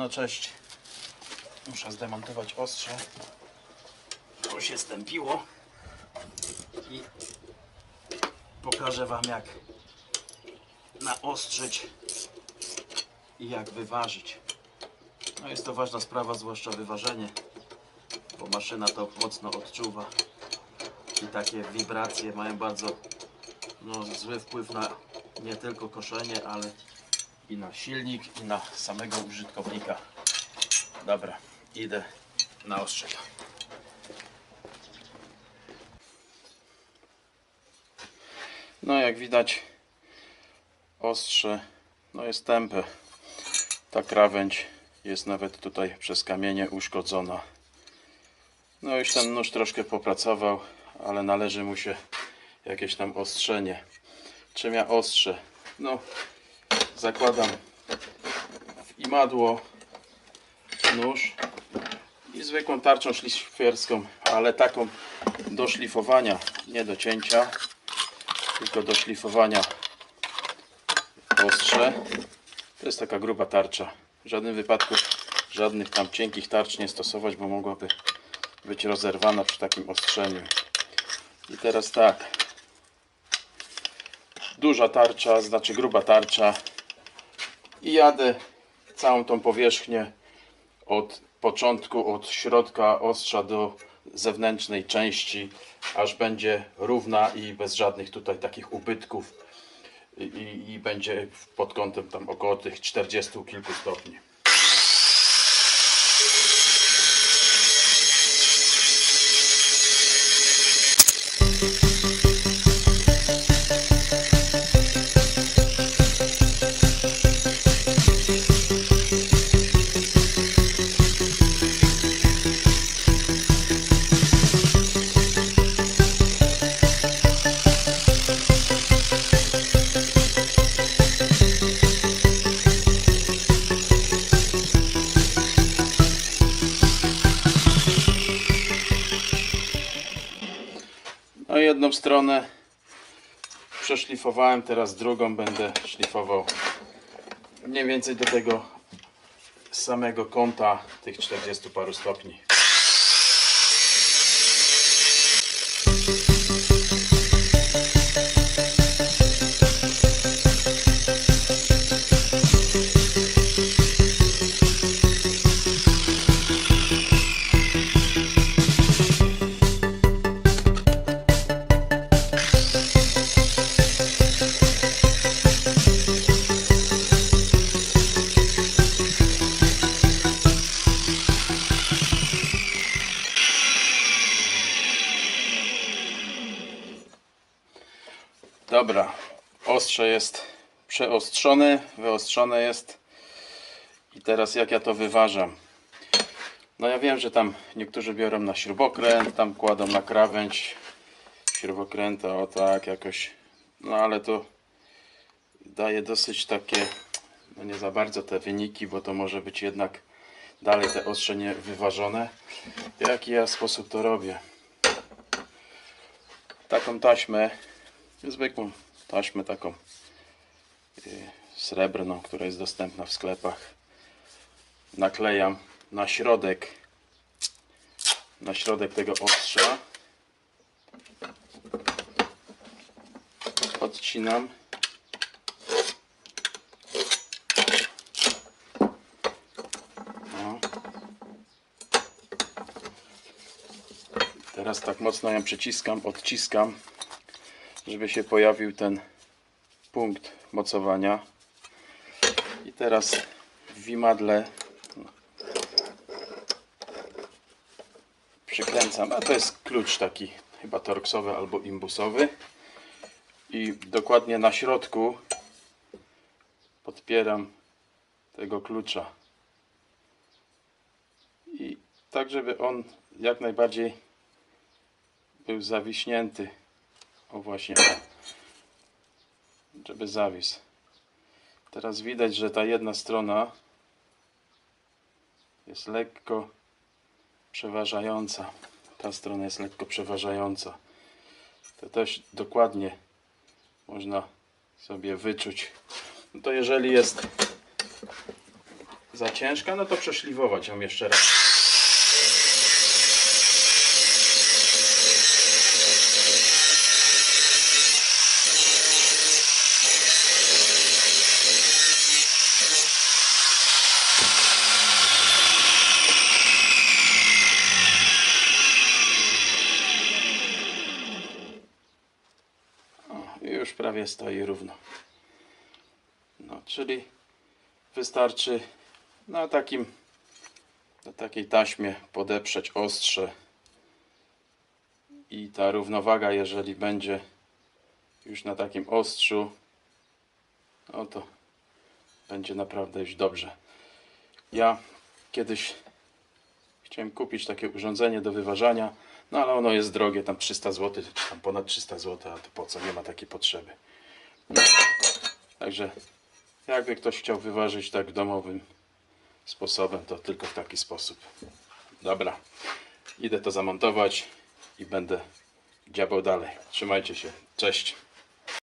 No cześć. Muszę zdemontować ostrze. To się stępiło. I pokażę Wam jak naostrzyć i jak wyważyć. No jest to ważna sprawa, zwłaszcza wyważenie, bo maszyna to mocno odczuwa i takie wibracje mają bardzo no, zły wpływ na nie tylko koszenie, ale i na silnik, i na samego użytkownika. Dobra, idę na ostrzyk. No jak widać ostrze no jest tępe. Ta krawędź jest nawet tutaj przez kamienie uszkodzona. No już ten nóż troszkę popracował, ale należy mu się jakieś tam ostrzenie. Czym ja ostrzę? No zakładam w imadło nóż i zwykłą tarczą szlifierską, ale taką do szlifowania, nie do cięcia, tylko do szlifowania ostrze. To jest taka gruba tarcza. W żadnym wypadku żadnych tam cienkich tarcz nie stosować, bo mogłaby być rozerwana przy takim ostrzeniu. I teraz tak. Duża tarcza, znaczy gruba tarcza. I jadę całą tą powierzchnię od początku, od środka ostrza do zewnętrznej części, aż będzie równa i bez żadnych tutaj takich ubytków i, i, będzie pod kątem tam około tych 40 kilku stopni. Jedną stronę przeszlifowałem, teraz drugą będę szlifował mniej więcej do tego samego kąta tych 40 paru stopni. Dobra, ostrze jest przeostrzone, wyostrzone jest. I teraz jak ja to wyważam? No ja wiem, że tam niektórzy biorą na śrubokręt, tam kładą na krawędź śrubokręta, o tak jakoś. No ale to daje dosyć takie, no nie za bardzo te wyniki, bo to może być jednak dalej te ostrze nie wyważone. Jaki ja sposób to robię? Taką taśmę zwykłą taśmę taką y, srebrną, która jest dostępna w sklepach. Naklejam na środek na środek tego ostrza. Odcinam. Teraz tak mocno ją przyciskam, odciskam żeby się pojawił ten punkt mocowania. I teraz w wimadle przykręcam, a to jest klucz taki chyba torksowy albo imbusowy. I dokładnie na środku podpieram tego klucza. I tak żeby on jak najbardziej był zawiśnięty o właśnie, żeby zawisł. Teraz widać, że ta jedna strona jest lekko przeważająca. Ta strona jest lekko przeważająca. To też dokładnie można sobie wyczuć. No to jeżeli jest za ciężka, no to przeszlifować ją jeszcze raz. Już prawie stoi równo. No, czyli wystarczy na takim na takiej taśmie podeprzeć ostrze i ta równowaga jeżeli będzie już na takim ostrzu no to będzie naprawdę już dobrze ja kiedyś chciałem kupić takie urządzenie do wyważania no ale ono jest drogie, tam 300 zł czy tam ponad 300 zł, a to po co, nie ma takiej potrzeby także jakby ktoś chciał wyważyć tak domowym sposobem, to tylko w taki sposób. Dobra, idę to zamontować i będę działał dalej. Trzymajcie się, cześć.